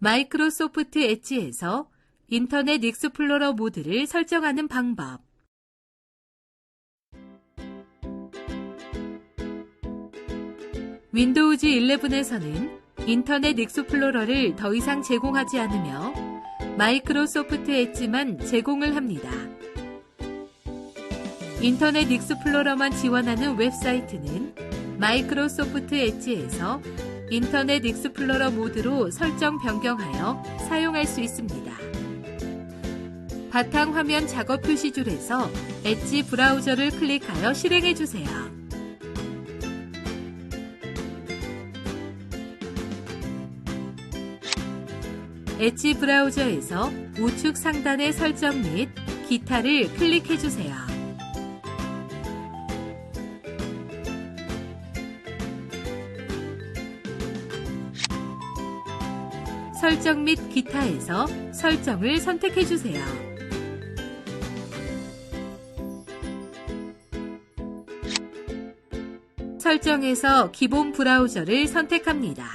마이크로소프트 엣지에서 인터넷 익스플로러 모드를 설정하는 방법. 윈도우즈 11에서는 인터넷 익스플로러를 더 이상 제공하지 않으며 마이크로소프트 엣지만 제공을 합니다. 인터넷 익스플로러만 지원하는 웹사이트는 마이크로소프트 엣지에서 인터넷 익스플로러 모드로 설정 변경하여 사용할 수 있습니다. 바탕 화면 작업 표시 줄에서 엣지 브라우저를 클릭하여 실행해 주세요. 엣지 브라우저에서 우측 상단의 설정 및 기타를 클릭해 주세요. 설정 및 기타에서 설정을 선택해 주세요. 설정에서 기본 브라우저를 선택합니다.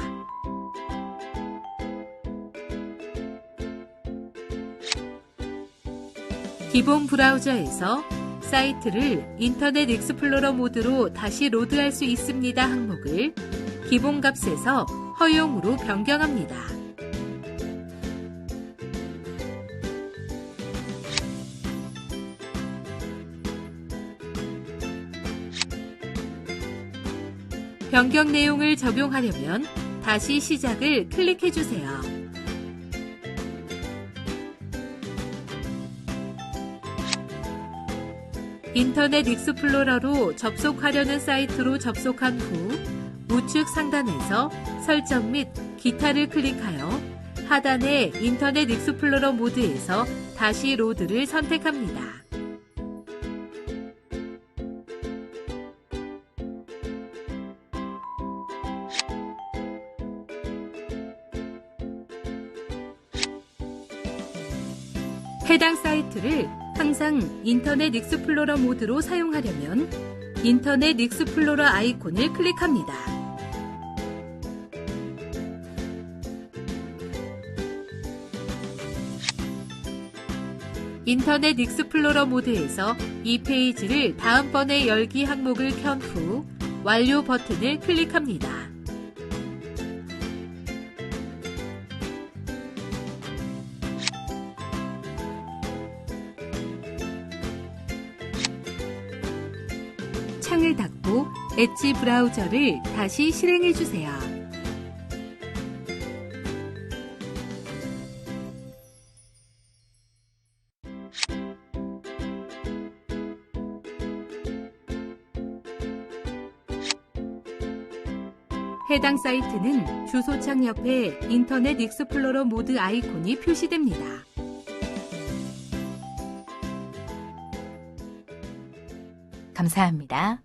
기본 브라우저에서 사이트를 인터넷 익스플로러 모드로 다시 로드할 수 있습니다 항목을 기본 값에서 허용으로 변경합니다. 변경 내용을 적용하려면 다시 시작을 클릭해 주세요. 인터넷 익스플로러로 접속하려는 사이트로 접속한 후 우측 상단에서 설정 및 기타를 클릭하여 하단의 인터넷 익스플로러 모드에서 다시 로드를 선택합니다. 해당 사이트를 항상 인터넷 익스플로러 모드로 사용하려면 인터넷 익스플로러 아이콘을 클릭합니다. 인터넷 익스플로러 모드에서 이 페이지를 다음번에 열기 항목을 켠 후 완료 버튼을 클릭합니다. 엣지 브라우저를 다시 실행해 주세요. 해당 사이트는 주소창 옆에 인터넷 익스플로러 모드 아이콘이 표시됩니다. 감사합니다.